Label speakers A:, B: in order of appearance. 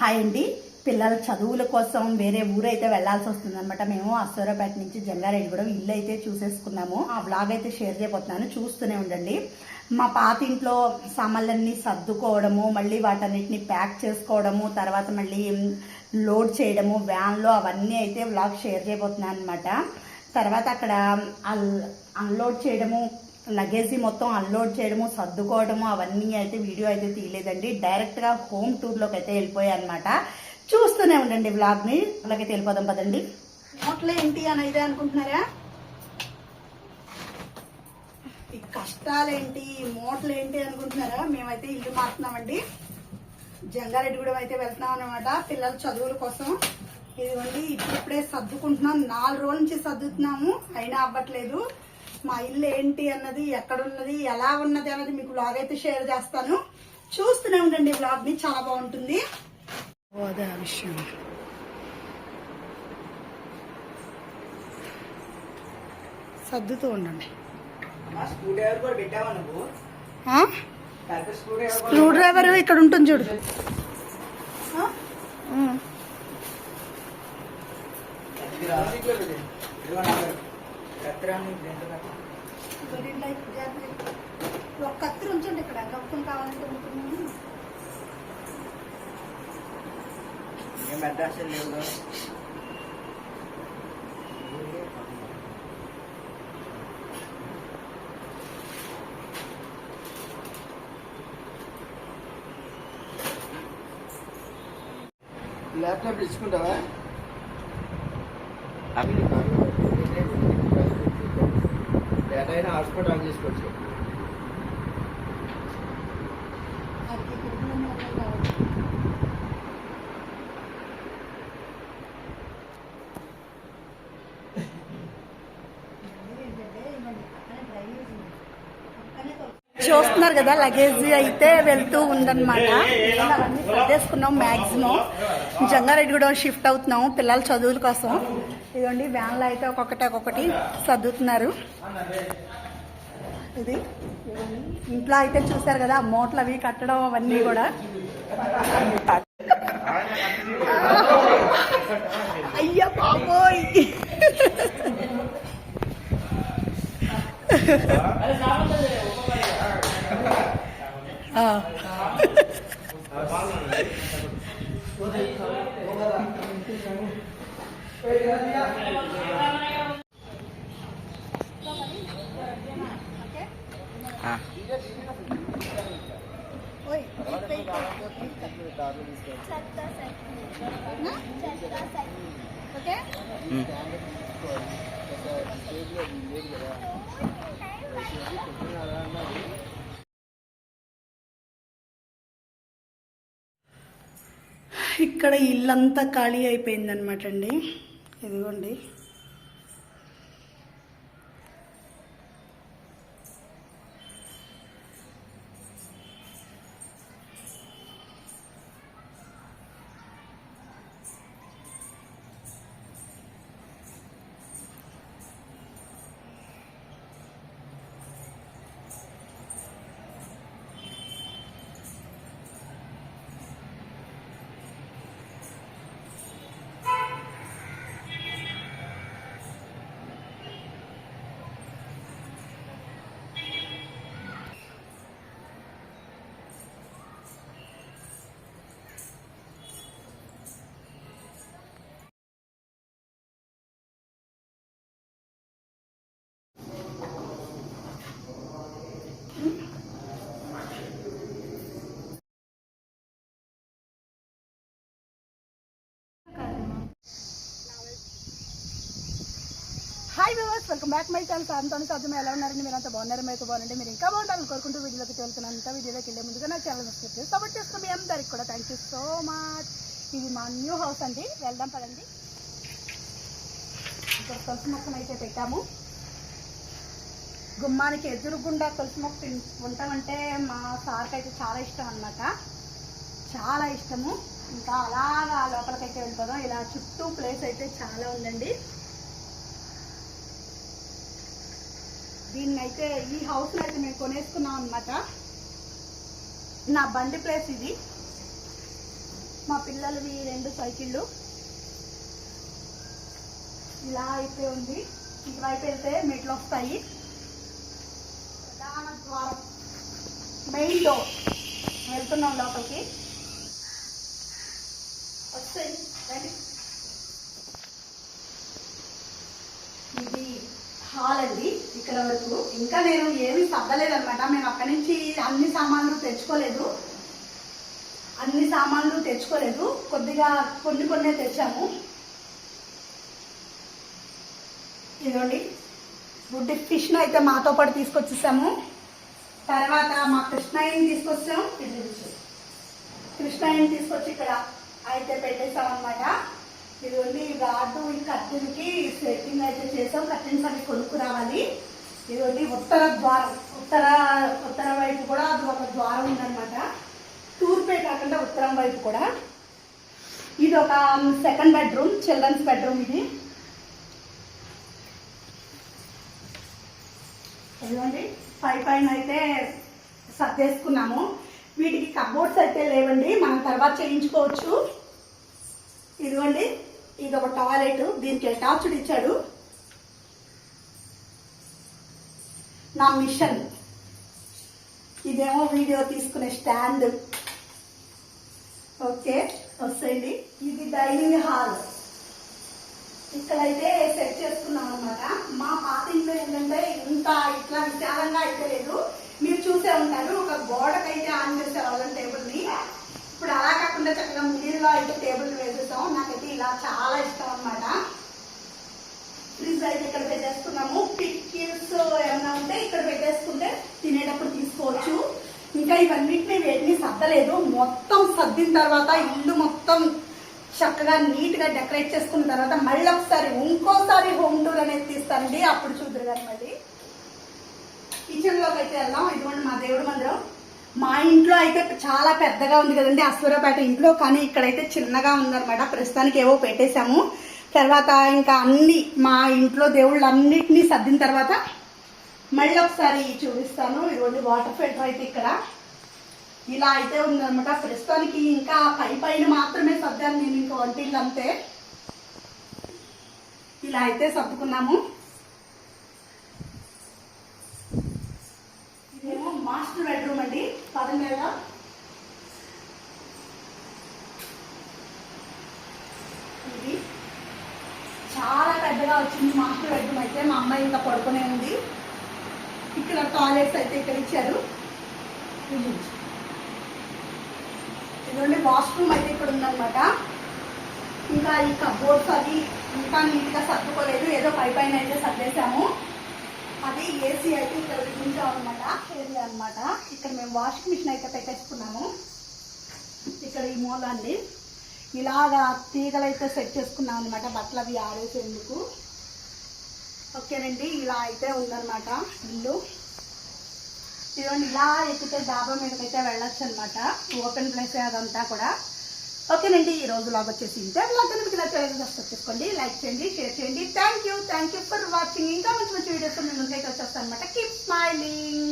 A: Hi అండి. పిల్లల చదువుల కోసం వేరే ఊరైతే వెళ్ళాల్సి వస్తుందనమాట మేము అసూరాపేట నుంచి జంగారెడ్డిగూడెం ఇల్లు అయితే చూసేసుకున్నాము. ఆ వ్లాగ్ అయితే షేర్ చేయబోతున్నాను. చూస్తూనే ఉండండి. మా పాత ఇంట్లో సామాన్లన్నీ సర్దుకోవడము మళ్ళీ వాటన్నిటిని ప్యాక్ చేసుకోవడము తర్వాత మళ్ళీ లోడ్ చేయడము వ్యాన్లో అవన్నీ అయితే వ్లాగ్ షేర్ చేయబోతున్నాను అనమాట తర్వాత అక్కడ అల్- అన్లోడ్ చేయడము లగేజీ మొత్తం అన్లోడ్ చేయడము సర్దుకోవడము అవన్నీ అయితే వీడియో అయితే తీయలేదండి. డైరెక్ట్గా హోమ్ టూర్లోకి అయితే వెళ్ళిపోయాయి అనమాట చూస్తూనే ఉండండి బ్లాగ్ని అలాగైతే వెళ్ళిపోదాం పదండి. నోట్లో ఏంటి అని అయితే అనుకుంటున్నారా? ఈ కష్టాలేంటి ఈ మూటలు ఏంటి అనుకుంటున్నారా? మేమైతే ఇల్లు మారుతున్నామండి. జంగారెడ్డిగూడెం అయితే వెళ్తున్నాం అనమాట పిల్లల చదువుల కోసం. ఇదిగోండి ఇప్పుడిప్పుడే సర్దుకుంటున్నాం. నాలుగు రోజుల నుంచి సర్దుతున్నాము. అయినా అవ్వట్లేదు. మా ఇల్లు ఏంటి అన్నది ఎక్కడున్నది ఎలా ఉన్నది అన్నది మీకు బ్లాగ్ అయితే షేర్ చేస్తాను. చూస్తూనే ఉండండి బ్లాగ్ని చాలా బాగుంటుంది. అదే విషయం. సర్దుతూ ఉండండి.
B: స్క్రూ డ్రైవర్
A: ఇక్కడ ఉంటుంది చూడు. ఉం. ఒక కత్తిరి ఉంచండి ఇక్కడ. గప్పుకుని కావాలంటే ఉంటున్నాను.
B: ఏం అడ్రస్ లేవు ల్యాప్టాప్ ఇచ్చుకుంటావా? డేటా అయినా హాట్స్పాట్ ఆన్ చేసుకోవచ్చు.
A: చూస్తున్నారు కదా లగేజ్ అయితే వెళ్తూ ఉందన్నమాట. పిల్లలు అవన్నీ సర్దేసుకున్నాం మ్యాక్సిమం జంగారెడ్డిగూడెం షిఫ్ట్ అవుతున్నాం పిల్లల చదువుల కోసం. ఇదిగోండి వ్యాన్లో అయితే ఒక్కొక్కటి ఒక్కొక్కటి సర్దుతున్నారు. ఇది ఇంట్లో అయితే చూసారు కదా మూటలు అవి కట్టడం అవన్నీ కూడా. అయ్యా బాబోయ్! ఆ. ఓకే ఇక్కడ ఇల్లంతా ఖాళీ అయిపోయిందనమాట అండి. ఇదిగోండి. Hi viewers welcome back my channel సాంతాను సాధ్యం ఎలా ఉన్నారండి మీరు అంత బాగున్నారు? అయితే బాగుండండి మీరు ఇంకా బాగుండాలని కోరుకుంటూ వీడియోకి వెళ్తున్నాను. ఇంకా వీడియోలోకి వెళ్ళే ముందుగా నా ఛానల్ సబ్స్క్రైబ్ చేసి సపోర్ట్ చేస్తున్న మీ అందరికి కూడా థ్యాంక్ యూ సో మచ్ ఇది మా న్యూ హౌస్ అండి. వెళ్దాం పదండి. ఇక్కడ తులసి మొక్కను అయితే పెట్టాము. గుమ్మానికి ఎదురుగుండా తులసి మొక్క ఉంటామంటే మా సార్కి అయితే చాలా ఇష్టం అన్నమాట. చాలా ఇష్టము. ఇంకా అలాగా లోపలికైతే వెళ్ళిపోదాం. ఇలా చుట్టూ ప్లేస్ అయితే చాలా ఉందండి. దీన్ని అయితే ఈ హౌస్లో అయితే మేము కొనేసుకున్నాం అనమాట నా బండి ప్లేస్ ఇది. మా పిల్లలవి రెండు సైకిళ్ళు. ఇలా అయితే ఉంది. ఇటువైపు వెళ్తే మెట్లు వస్తాయి. ప్రధాన ద్వారం. మెయిన్ డోర్ వెళ్తున్నాం లోపలికి. వస్తాయి రండి ఇది హాల్ అండి ఇక్కడ వరకు. ఇంకా నేను ఏమీ సర్దలేదన్నమాట. మేము అక్కడి నుంచి అన్ని సామాన్లు తెచ్చుకోలేదు. అన్ని సామాన్లు తెచ్చుకోలేదు. కొద్దిగా కొన్ని కొన్ని తెచ్చాము. ఇదిగోండి. గుడ్డి ఫిష్ను అయితే మాతో పాటు తీసుకొచ్చేసాము. తర్వాత మా కృష్ణయ్యని తీసుకొచ్చాము ఇది చూడు. కృష్ణయ్యని తీసుకొచ్చి ఇక్కడ అయితే పెట్టేసాం అనమాట ఇదిగోండి ఈ ఈ కర్టెన్కి సెట్టింగ్ అయితే చేసాం. కర్టెన్స్ అవి కొనుక్కు రావాలి ఇదిగోండి ఉత్తర ద్వారం ఉత్తర ఉత్తర వైపు కూడా అది ఒక ద్వారం ఉందనమాట తూర్పే కాకుండా ఉత్తరం వైపు కూడా. ఇది ఒక సెకండ్ బెడ్రూమ్ చిల్డ్రన్స్ బెడ్రూమ్ ఇది. ఇదిగోండి పై పైన అయితే సర్దేసుకున్నాము. వీటికి కబోర్డ్స్ అయితే లేవండి మనం తర్వాత చేయించుకోవచ్చు. ఇదిగోండి ఇది ఒక టాయిలెట్ దీనికి అటాచ్డ్ ఇచ్చాడు. నా మిషన్. ఇదేమో వీడియో తీసుకునే స్టాండ్. ఓకే వస్తాయండి. ఇది డైనింగ్ హాల్. ఇక్కడైతే సెట్ చేసుకున్నాం అనమాట మా పాత ఇంట్లో ఏంటంటే ఇంత ఇట్లా విశాలంగా అయితే లేదు. మీరు చూసే ఉంటారు ఒక గోడకైతే ఆన్ చేసేవాళ్ళం టేబుల్ని. ఇప్పుడు అలా కాకుండా చక్కగా మిడిల్ అయితే టేబుల్ వేసేసాం. నాకైతే ఇలా చాలా ఇష్టం అన్నమాట. ఫ్రిడ్జ్ అయితే ఇక్కడ పెట్టేసుకున్నాము. పిక్కిల్స్ ఏమైనా ఉంటే ఇక్కడ పెట్టేసుకుంటే తినేటప్పుడు తీసుకోవచ్చు. ఇంకా ఇవన్నిటిని వేటిని సర్దలేదు. మొత్తం సర్దిన తర్వాత ఇల్లు మొత్తం చక్కగా నీట్గా డెకరేట్ చేసుకున్న తర్వాత మళ్ళీ ఒకసారి ఇంకోసారి హోమ్ టూర్ అనేది తీస్తానండి. అప్పుడు చూద్దరు కానీ మళ్ళీ కిచెన్లోకి అయితే వెళ్దాం. ఇదిగోండి మా దేవుడి మందిరం. మా ఇంట్లో అయితే చాలా పెద్దగా ఉంది కదండి అశ్వరపేట ఇంట్లో కానీ ఇక్కడైతే చిన్నగా ఉందన్నమాట. ప్రస్తుతానికి ఏవో పెట్టేశాము. తర్వాత ఇంకా అన్ని మా ఇంట్లో దేవుళ్ళు అన్నిటినీ సర్దిన తర్వాత మళ్ళీ ఒకసారి చూపిస్తాను. ఇదిగోండి వాటర్ ఫిల్టర్ అయితే ఇక్కడ. ఇలా అయితే ఉందనమాట ప్రస్తుతానికి ఇంకా పై పైన మాత్రమే సర్దాను నేను ఇంకా వంటిల్లు అంతే. ఇలా అయితే సర్దుకున్నాము. ఇదేమో మాస్టర్ బెడ్రూమ్ అండి. పదండి కదా ఇది చాలా పెద్దగా వచ్చింది మాస్టర్ బెడ్రూమ్ అయితే మా అమ్మాయి ఇంకా పడుకునే ఉంది. ఇక్కడ టాయిలెట్స్ అయితే ఇక్కడ ఇచ్చారు. ఇది. ఇదిగోండి వాష్రూమ్ అయితే ఇక్కడ ఉందన్నమాట. ఇంకా ఈ కబోర్డ్స్ అది ఇంకా నీట్గా సర్దుకోలేదు. ఏదో పై పైన అయితే సర్దేశాము. అది ఏసీ అయితే ఇక్కడ విధించాం అనమాట ఏరియా అనమాట ఇక్కడ మేము వాషింగ్ మిషన్ అయితే పెట్టేసుకున్నాము. ఇక్కడ ఈ మూలాన్ని. ఇలాగా తీగలు అయితే సెట్ చేసుకున్నాం అనమాట బట్టలు అవి ఆడేసేందుకు ఓకేనండి ఇలా అయితే ఉందన్నమాట ఇల్లు. ఇదిగోండి ఇలా ఎక్కితే డాబా మీదకైతే వెళ్ళొచ్చు అనమాట ఓపెన్ ప్లేస్ అదంతా కూడా. ఓకేనండి ఈ రోజు లాగ్ వచ్చేసి ఇంతే. బ్లాగ్ కనుక మీకు నచ్చాలని సబ్స్క్రైబ్ లైక్ చేయండి షేర్ చేయండి. Thank you thank you for watching ఇంకా మంచి మంచి వీడియోస్ మేము ముందుకైతే వచ్చేస్తాను అనమాట కీప్ స్మైలింగ్